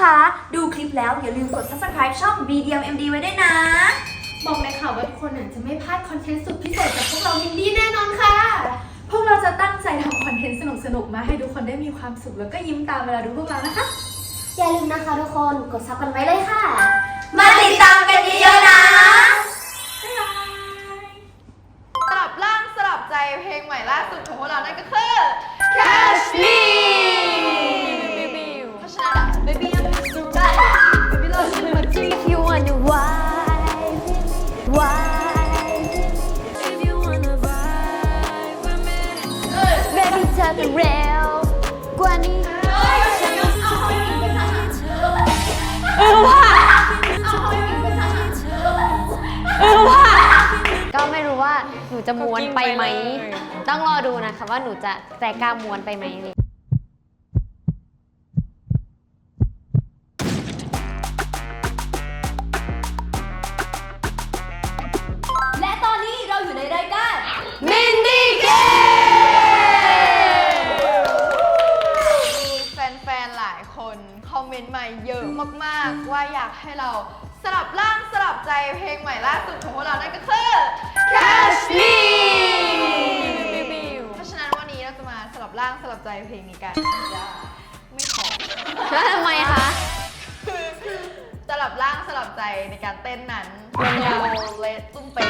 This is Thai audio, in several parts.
นะคะ ดูคลิปแล้วอย่าลืมกด subscribe ช่อง BDMMD ไว้ด้วยนะ บอกเลยค่ะว่าทุกคนน่ะจะไม่พลาดคอนเทนต์สุดพิเศษจากพวกเราอินดี้แน่นอนค่ะ พวกเราจะตั้งใจทำคอนเทนต์สนุกๆ มาให้ทุกคนได้มีความสุขแล้วก็ยิ้มตามเวลาดูพวกเรานะคะ อย่าลืมนะคะทุกคน กดซับกันไว้เลยค่ะ มาติดตามกันเยอะๆ นูจะม้วนไปไหมต้องรอดูนะคะว่าหนูจะใจกล้าม้วนไปไหมและตอนนี้เราอยู่ในรายการ มินดี้เกมีแฟนๆ หลายคนคอมเมนต์มาเยอะมากๆ ว่าอยากให้เราสลับร่างสลับใจเพลงใหม่ล่าสุดของพวกเรานั่นก็คือ Catch Me เพราะฉะนั้นวันนี้เราจะมาสลับร่างสลับใจเพลงนี้กัน ไม่ขอทำไมคะ สลับร่างสลับใจในการเต้นนั้นยาวเละตุ้มเป๊ะ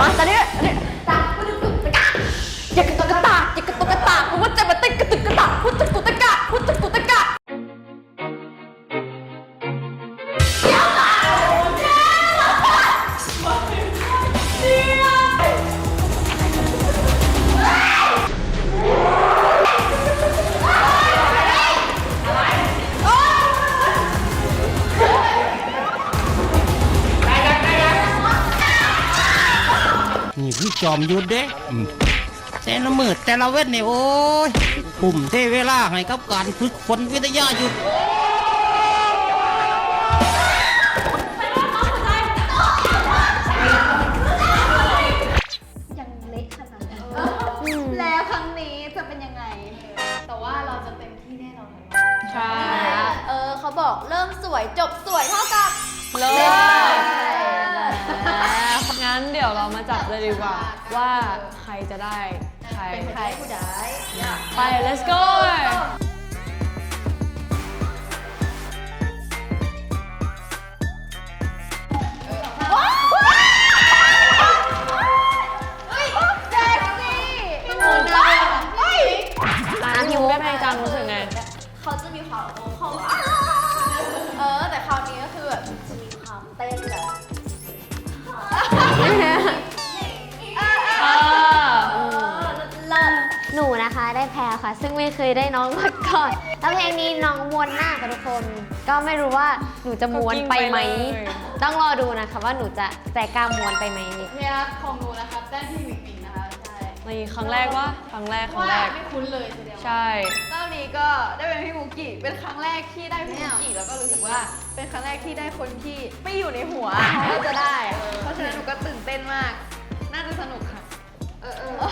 มาตอนนี้ตาพุทธกุตกะอยากกระตุกกระตากอยากกระตุกกระตากเพราะว่าจะมาเต้นกระตุกกระตากพุทธกุตกะ นี่คือจอมยุทธเด้อืมแต่ละมืดแต่ละเวทเนี่ยโอ้ยปุ่มเทเวลาให้กับการฝึกฝนวิทยาหยุดยังเละขนาดนั้นแล้วครั้งนี้จะเป็นยังไง แต่ว่าเราจะเต็มที่แน่นอนใช่ เออเขาบอกเริ่มสวยจบสวยเท่ากับ เลิศ ดีกว่า ว่าใครจะได้ใครเป็นใครผู้ใดไป let's go แจ็คซี่โมนาเฮ้ยอะพี่มุกได้เพงจังรู้สึกไง คะได้แพรค่ะ ซึ่งไม่เคยได้น้องมาก่อนแล้วเพลงนี้น้องม้วนหน้ากับทุกคน ก็ไม่รู้ว่าหนูจะม้วนไปไหม ต้องรอดูนะคะว่าหนูจะใจกล้าม้วนไปไหมเนี่ยของหนูนะคะแต้มที่วิกวิงนะคะใช่ในครั้งแรกว่าครั้งแรกครั้งว่าแรกไม่คุ้นเลยแสดงว่าใช่เจ้านี้ก็ได้เป็นพี่มุกิเป็นครั้งแรกที่ได้พี่มุกิแล้วก็รู้สึกว่าเป็นครั้งแรกที่ได้คนที่ไม่อยู่ในหัวก็จะได้ เพราะฉะนั้นหนูก็ตื่นเต้นมาก น่าจะสนุกค่ะ เออเออโอ้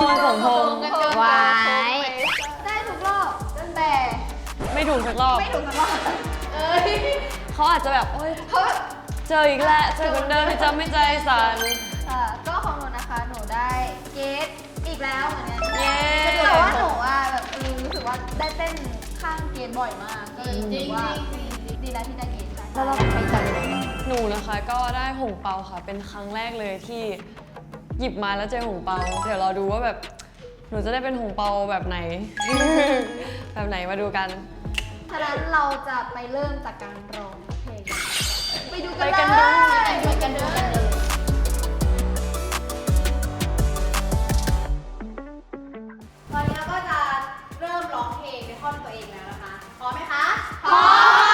มันสมพงษ์ดวงมันสมพงษ์กันเกินว้ายได้ทุกรอบตั้งแต่ไม่ถูกสักรอบ ไม่ถูกสักรอบเอ้ยเขาอาจจะแบบโอ๊ยเพราะเจออีกแล้วเจอคนเดิมที่จะไม่ใจสั่นค่ะก็ของหนูนะคะหนูได้เกตอีกแล้วเหมือนกันเย้ แต่ว่าหนูว่าแบบเออรู้สึกว่าได้เต้นข้างเกตบ่อยมากก็เลยรู้สึกว่าดีแล้วที่ได้เกตค่ะแล้วเราไปจับยังไงหนูนะคะก็ได้หงเปาค่ะ เป็นครั้งแรกเลยที่ หยิบมาแล้วเจอหงเปา เดี๋ยวเราดูว่าแบบหนูจะได้เป็นหงเปาแบบไหน แบบไหนมาดูกัน ฉะนั้นเราจะไปเริ่มจากการร้องเพลง ไปดูกันไปกันเลดูยไปกันเลย ตอนนี้เราก็จะเริ่มร้องเพลงในท่อนตัวเองแล้วนะคะ พร้อมไหมคะ พร้อม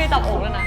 มีตับอกแล้วนะ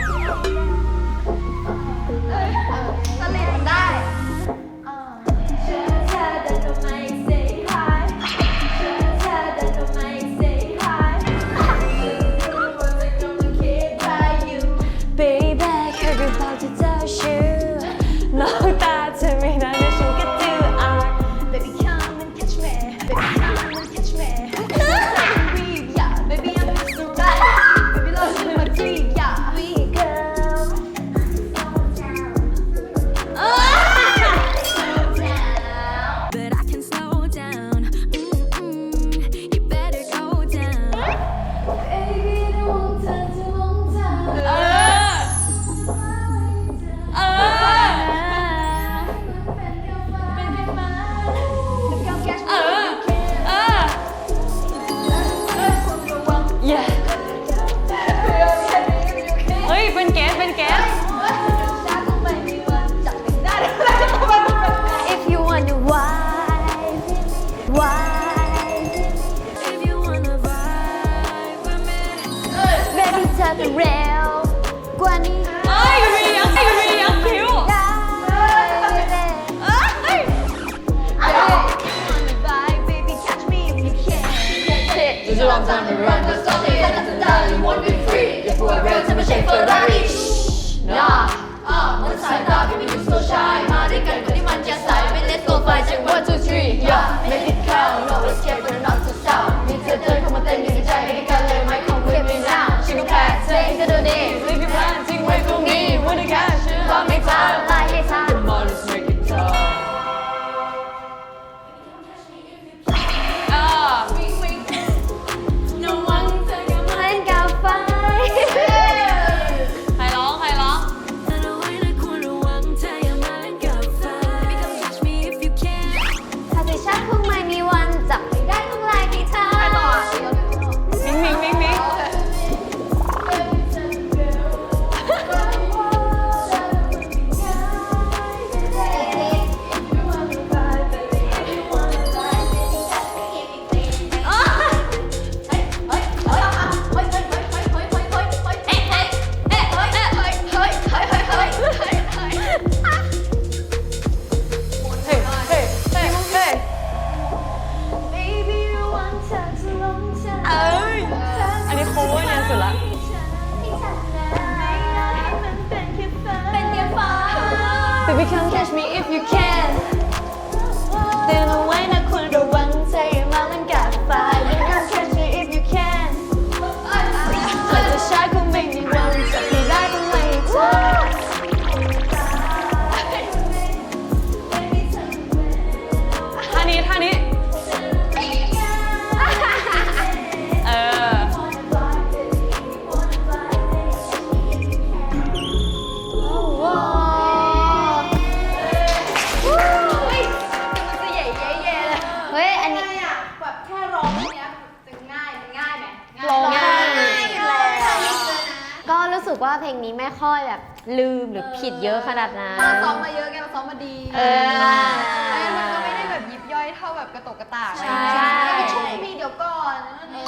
ลืมหรือผิดเยอะขนาดนั้น เราซ้อมมาเยอะไงเราซ้อมมาดีเออเออมันก็ไม่ได้แบบยิบย่อยเท่าแบบกระตกกระตากใช่แล้วก็ช่วงมีเดี๋ยวก่อนเออ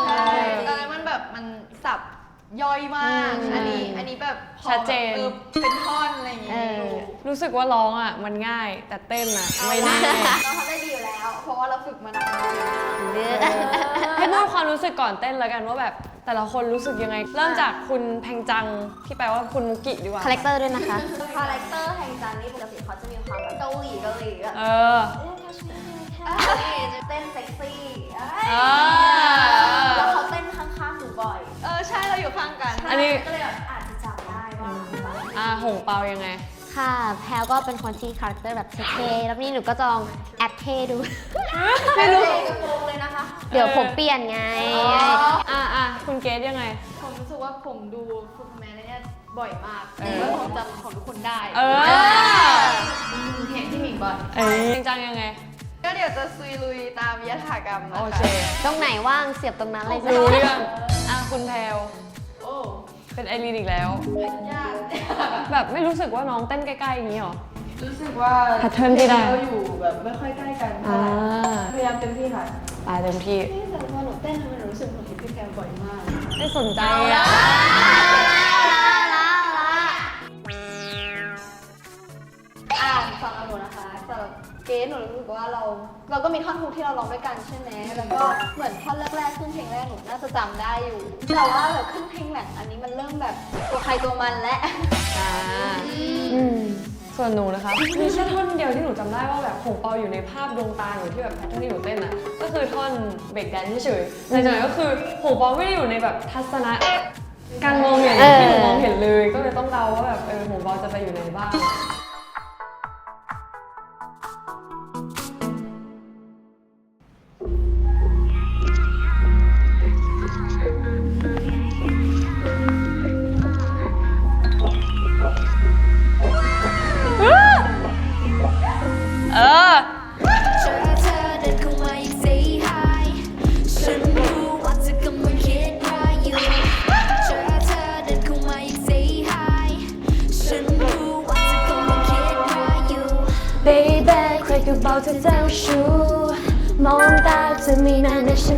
ตอนนั้นมันแบบมันสับย่อยมากอันนี้อันนี้แบบพอชัดเจนแบบออเป็นท่อนอะไรอย่างเอเงี้ยอรู้สึกว่าร้องอะมันง่ายแต่เต้นอะไม่แน่เราทำได้ดีอยู่แล้ว เพราะว่าเราฝึกมานานให้พูดความรู้สึกก่อนเต้นแล้วกันว่าแบบ แต่ละคนรู้สึกยังไง เริ่มจากคุณแพงจังที่แปลว่าคุณมุกิดีกว่าคาแรคเตอร์ด้วยนะคะ คาแรคเตอร์แห่งจันนี่ปกติเขาจะมีความแบบเกาหลีเกาหลีอะเออเต้นเซ็กซี่อ่าแล้วเขาเต้นข้างๆหนูบ่อย เออใช่เราอยู่ข้างกัน อันนี้ก็เลยแบบอาจจะจำได้ว่าอ่าหงเปายังไง ค่ะ แพลก็เป็นคนที่คาแรคเตอร์แบบเท่ๆแล้วนี่หนูก็จองแอปเท่ดู ไม่รู้กระโปรงเลยนะคะ เดี๋ยวผมเปลี่ยนไง อ่าอ่าคุณเกดยังไง ผมรู้สึกว่าผมดูฟูลแมนเนี่ยบ่อยมากเออแล้วผมจำของทุกคนได้ เออเห็นที่หมิงบ่อยเอ้ยแพงจังยังไง ก็เดี๋ยวจะซุยลุยตามยถากรรมนะคะโอเคตรงไหนว่างเสียบตรงนั้นเลยจ้ะรู้เรื่องอะคุณแพลวโอ้เป็นไอรีนอีกแล้วยาก แบบไม่รู้สึกว่าน้องเต้นใกล้ๆอย่างนี้หรอ รู้สึกว่าแพทเทิร์นที่ได้ เราอยู่แบบไม่ค่อยใกล้กันอ่าพยายามเต็มที่ค่ะ ตายเต็มที่แต่พอหนูเต้นทำไมหนูรู้สึกเหมือนพี่แพรบ่อยมาก ไม่สนใจอะอ่าสำหรับหนูนะคะสำหรับเกสหนูรู้สึกว่าเรา เราก็มีท่อนฮุกที่เราร้องด้วยกันใช่ไหมแล้วก็เหมือนท่อนแรกๆขึ้นเพลงแรกหนูน่าจะจำได้อยู่ แต่ว่าแบบขึ้นเพลงหลังอันนี้มันเริ่มแบบตัวใครตัวมันและ อ่าอืมส่วนหนูนะคะ มีแค่ท่อนเดียวที่หนูจำได้ว่าแบบหงเปาอยู่ในภาพดวงตาหนูที่แบบแพทเทิร์นที่หนูเต้นอะ ก็คือท่อนเบรกแดนเฉยๆในใจก็คือหงเปาไม่ได้อยู่ในแบบทัศนะ การมองเห็นเออที่หนูมองเห็นเลย ก็เลยต้องเดาว่าแบบเออหงเปาจะไปอยู่ไหนบ้าง ตาเธ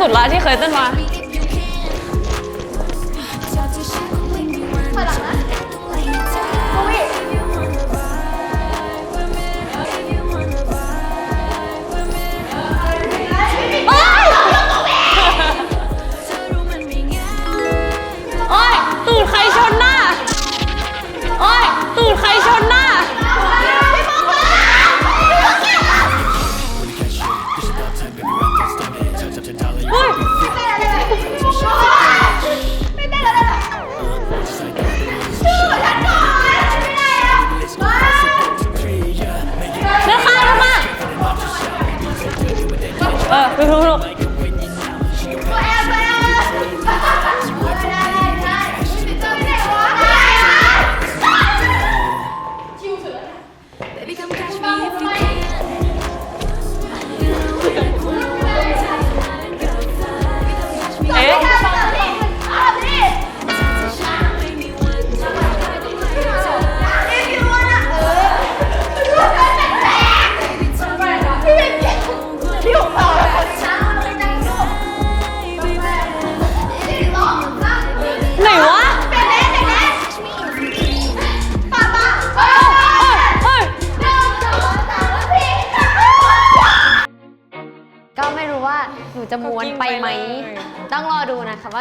สุดละที่เคยเต้นมา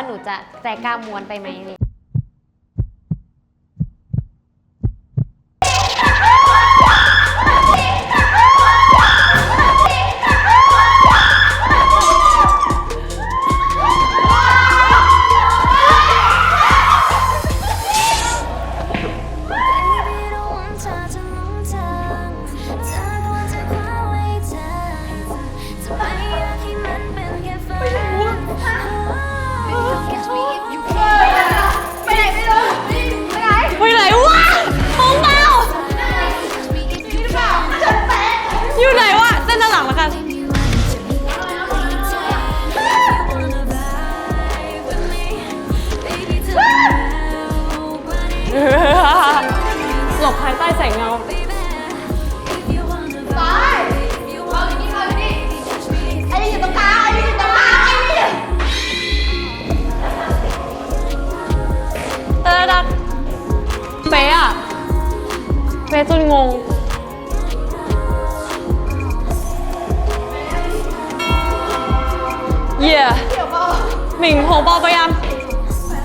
หนูจะใจกล้าม้วนไปไหม ภายใต้แสงเงาไอ้นี่อยู่ตรงกลางไอ้นี่อยู่ตรงกลางไอ้นี่เตอร์ดักเป๊ะอะเป๊ะจนงง เย่หมิงโผล่เบาไปยัง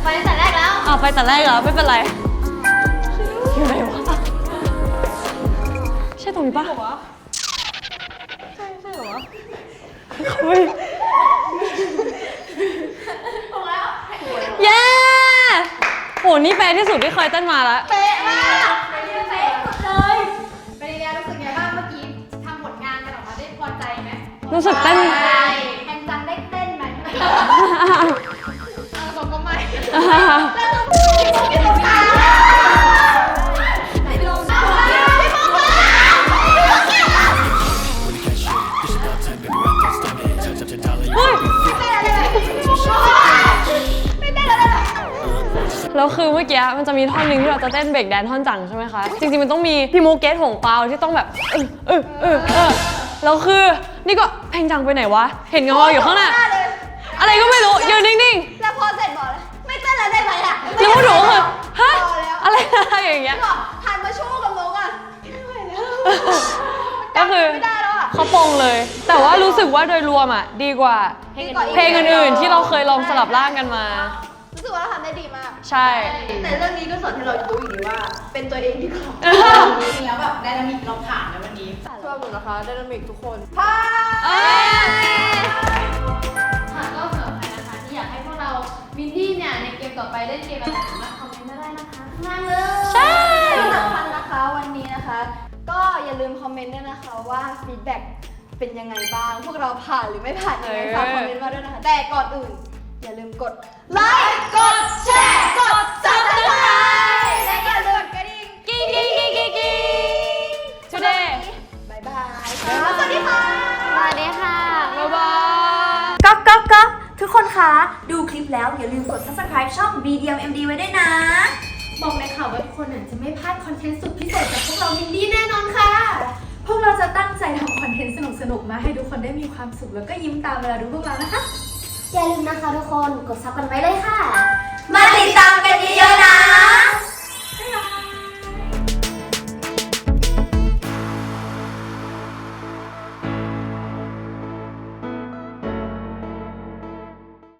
ไปตั้งแต่แรกแล้ว อ่าวไปแต่แรกเหรอไม่เป็นไรอยู่ไหนวะใช่ ตรงนี้ปะใช่ใช่เหรอวะเฮ้ยเย้โหนี่แปลที่สุดที่เคยเต้นมาแล้ว เป๊ะมากไปเรียนเป๊ะสุดเลยเป็นยังไงรู้สึกไงบ้างเมื่อกี้ทำผลงานกันออกมาได้พอใจไหมรู้สึกเต้นใช่แอนจังได้เต้นไหมบอกก็ไม่แล้วต้องพูดที่พวก แล้วคือเมื่อกี้มันจะมีท่อนหนึ่งที่เราจะเต้นเบรกแดนท่อนจังใช่ไหมคะ จริงๆมันต้องมีพี่โมเกตหงเปาที่ต้องแบบเออเออเออเออแล้วคือนี่ก็เพลงจังไปไหนวะ เห็นเงาอยู่ข้างหน้า อะไรก็ไม่รู้ยืนนิ่งๆ แล้วพอเสร็จบอกเลยไม่เต้นอะไรได้ไหมอะแล้วพวกหนูก็คือฮะพอแล้วอะไรนะอย่างเงี้ย บอกหันมาชู้กับโมก่อนไม่ไหวแล้วก็คือไม่ได้แล้วอะ เขาปรงเลย แต่ว่ารู้สึกว่าโดยรวมอะ ดีกว่า เพลงอื่นๆที่เราเคยลองสลับร่างกันมา รู้สึกว่าเราทำได้ดีม ใช่ แต่เรื่องนี้ก็สอนให้เรารู้อีกดีว่า เป็นตัวเองดีกว่าจริงๆแล้วแบบไดนามิกเราผ่านในวันนี้ ชอบหนูนะคะไดนามิกทุกคนผ่านเอ้ย ค่ะก็สำหรับใครนะคะที่อยากให้พวกเรามินดี้เนี่ยในเกมต่อไปเล่นเกมอะไรสามารถคอมเมนต์มาได้นะคะข้างล่างเลย ใช่ ที่สำคัญนะคะวันนี้นะคะ ก็อย่าลืมคอมเมนต์ด้วยนะคะว่าฟีดแบ็กเป็นยังไงบ้าง พวกเราผ่านหรือไม่ผ่านยังไงฝากคอมเมนต์มาด้วยนะคะ แต่ก่อนอื่น อย่าลืมกดไลค์กดแชร์กด subscribe และอย่าลืมกระดิ่งกิ๊งกิ๊งกิ๊งกิ๊งกิ๊ง today บายบายค่ะสวัสดีค่ะสวัสดีค่ะบ๊ายบายก๊อกก๊อกก๊อกทุกคนคะดูคลิปแล้วอย่าลืมกด subscribe ช่อง BDMMD ไว้ด้วยนะ บอกเลยค่ะว่าทุกคนจะไม่พลาดคอนเทนต์สุดพิเศษจากพวกเรามินดี้แน่นอนค่ะ พวกเราจะตั้งใจทำคอนเทนต์สนุกๆ มาให้ทุกคนได้มีความสุขแล้วก็ยิ้มตามเวลาดูพวกเรานะคะ อย่าลืมนะคะทุกคน กดซับกันไว้เลยค่ะ มาติดตามกันเยอะ